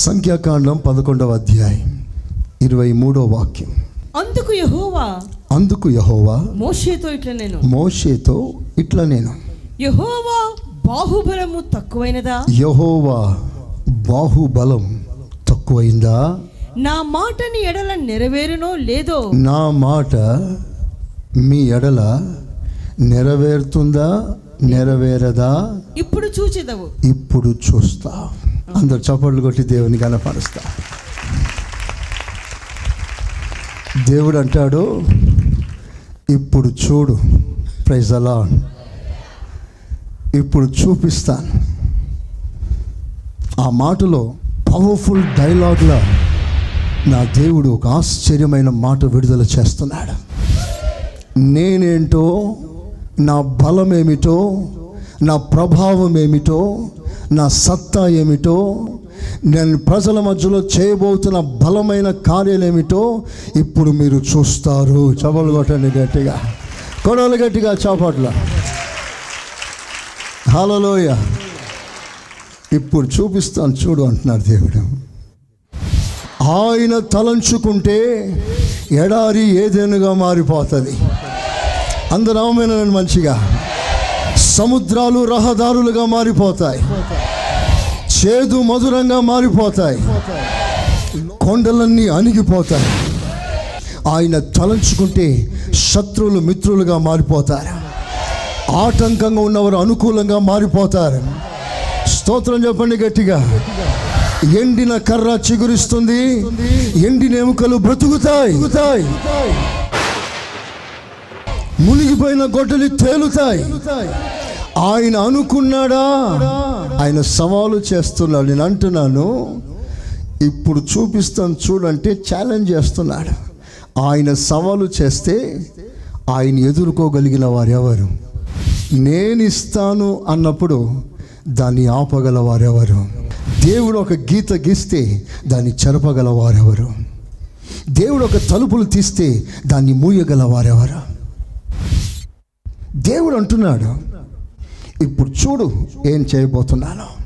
సంఖ్యాకాండం పదకొండవ అధ్యాయం ఇరవై మూడో వాక్యం. అందుకు యహోవా అందుకు యహోవా మోషేతో ఇట్లా నేను. మోషేతో ఇట్లా నేను. యహోవా బాహుబలము తక్కువైనదా? యహోవా బాహుబలం తక్కువైందా? నా మాటని ఎడల నెరవేరునో లేదో? నా మాట మీ ఎడల నెరవేరుతుందా నెరవేరదా? ఇప్పుడు చూచెదవు. ఇప్పుడు చూస్తా. అందరు చప్పట్లు కొట్టి దేవుని కనపరుస్తా దేవుడు అంటాడు ఇప్పుడు చూడు ప్రైజ్ అలా ఇప్పుడు చూపిస్తాను. ఆ మాటలో పవర్ఫుల్ డైలాగ్లో నా దేవుడు ఒక ఆశ్చర్యమైన మాట విడుదల చేస్తున్నాడు. నేనేంటో నా బలం ఏమిటో నా ప్రభావం ఏమిటో నా సత్తా ఏమిటో నేను ప్రజల మధ్యలో చేయబోతున్న బలమైన కార్యాలు ఏమిటో ఇప్పుడు మీరు చూస్తారు. చపలు కొట్టండి గట్టిగా. కొడవలు గట్టిగా చాపట్ల హలోయ ఇప్పుడు చూపిస్తాను చూడు అంటున్నారు దేవుడు. ఆయన తలంచుకుంటే ఎడారి ఏదేనుగా మారిపోతుంది. అందరూ అవమైనానండి మంచిగా. సముద్రాలు రహదారులుగా మారిపోతాయి. చేదు మధురంగా మారిపోతాయి. కొండలన్నీ అణిగిపోతాయి. ఆయన తలంచుకుంటే శత్రువులు మిత్రులుగా మారిపోతారు. ఆటంకంగా ఉన్నవారు అనుకూలంగా మారిపోతారు. స్తోత్రం చెప్పండి గట్టిగా. ఎండిన కర్ర చిగురిస్తుంది. ఎండిన ఎముకలు బ్రతుకుతాయి. మునిగిపోయిన గొడ్డలి తేలుతాయి. ఆయన అనుకున్నాడా? ఆయన సవాలు చేస్తున్నాడు. నేను అంటున్నాను ఇప్పుడు చూపిస్తాను చూడంటే ఛాలెంజ్ చేస్తున్నాడు. ఆయన సవాలు చేస్తే ఆయన ఎదుర్కోగలిగిన వారు ఎవరు నేను ఇస్తాను అన్నప్పుడు దాన్ని ఆపగల వారెవరు? దేవుడు ఒక గీత గీస్తే దాన్ని చెరపగల వారెవరు? దేవుడు ఒక తలుపులు తీస్తే దాన్ని మూయగల వారెవరు? దేవుడు అంటున్నాడు ఇప్పుడు చూడు ఏం చేయబోతున్నాను.